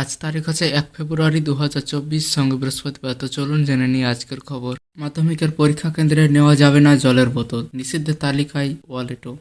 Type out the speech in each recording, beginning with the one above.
আজ তারিখ হচ্ছে এক ফেব্রুয়ারি দু হাজার চব্বিশ, সঙ্গে বৃহস্পতিবার। তো চলুন জেনে নিই আজকের খবর। মাধ্যমিকের পরীক্ষা কেন্দ্রে নেওয়া যাবে না জলের বোতল। নিষিদ্ধের তালিকায় ওয়ালেটও।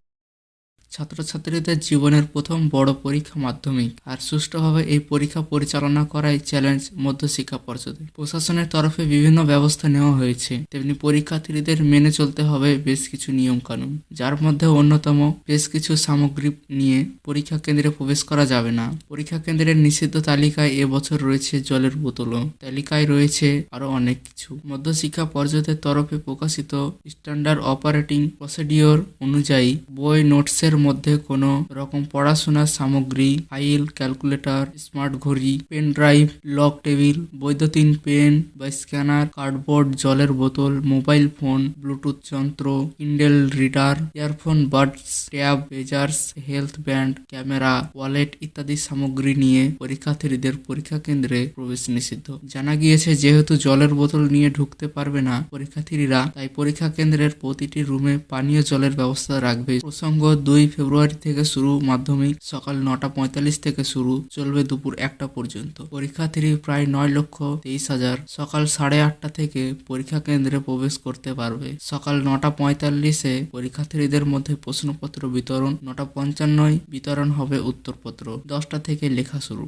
ছাত্রছাত্রীদের জীবনের প্রথম বড় পরীক্ষা মাধ্যমিক আর সুষ্ঠুভাবে এই পরীক্ষা পরিচালনা করাই চ্যালেঞ্জ মধ্যশিক্ষা পর্ষদে প্রশাসনের তরফে বিভিন্ন ব্যবস্থা নেওয়া হয়েছে। তেমনি পরীক্ষার্থীদের মেনে চলতে হবে বেশ কিছু নিয়ম কানুন যার মধ্যে অন্যতম বেশ কিছু সামগ্রী নিয়ে পরীক্ষা কেন্দ্রে প্রবেশ করা যাবে না। পরীক্ষা কেন্দ্রের নিষিদ্ধ তালিকায় এবছর রয়েছে জলের বোতলও। তালিকায় রয়েছে আরও অনেক কিছু। মধ্যশিক্ষা পর্ষদের তরফে প্রকাশিত স্ট্যান্ডার্ড অপারেটিং প্রসিডিওর অনুযায়ী বই নোটসের মধ্যে কোনো রকম পড়াশোনার সামগ্রী, ফাইল, ক্যালকুলেটর, স্মার্ট ঘড়ি, পেন ড্রাইভ, লক টেবিল, বৈদ্যুতিন পেন বা স্ক্যানার, কার্ডবোর্ড, জলের বোতল, মোবাইল ফোন, ব্লুটুথ যন্ত্র, Kindle reader, earphone, buds, tab pagers health band, camera, wallet ইত্যাদি সামগ্রী নিয়ে পরীক্ষার্থীদের পরীক্ষা কেন্দ্রে প্রবেশ নিষিদ্ধ। জানা গিয়েছে, যেহেতু জলের বোতল নিয়ে ঢুকতে পারবে না পরীক্ষার্থীরা, তাই পরীক্ষা কেন্দ্রের প্রতিটি রুমে পানীয় জলের ব্যবস্থা রাখবে। প্রসঙ্গ দুই ফেব্রুয়ারি থেকে শুরু, মাধ্যমিক সকাল নটা পঁয়তাল্লিশ থেকে শুরু, চলবে দুপুর একটা পর্যন্ত। পরীক্ষার্থী প্রায় নয় লক্ষ তেইশ হাজার। সকাল সাড়ে আটটা থেকে পরীক্ষা কেন্দ্রে প্রবেশ করতে পারবে। সকাল নটা পঁয়তাল্লিশে পরীক্ষার্থীদের মধ্যে প্রশ্নপত্র বিতরণ, নটা পঞ্চান্নয় বিতরণ হবে উত্তরপত্র। দশটা থেকে লেখা শুরু।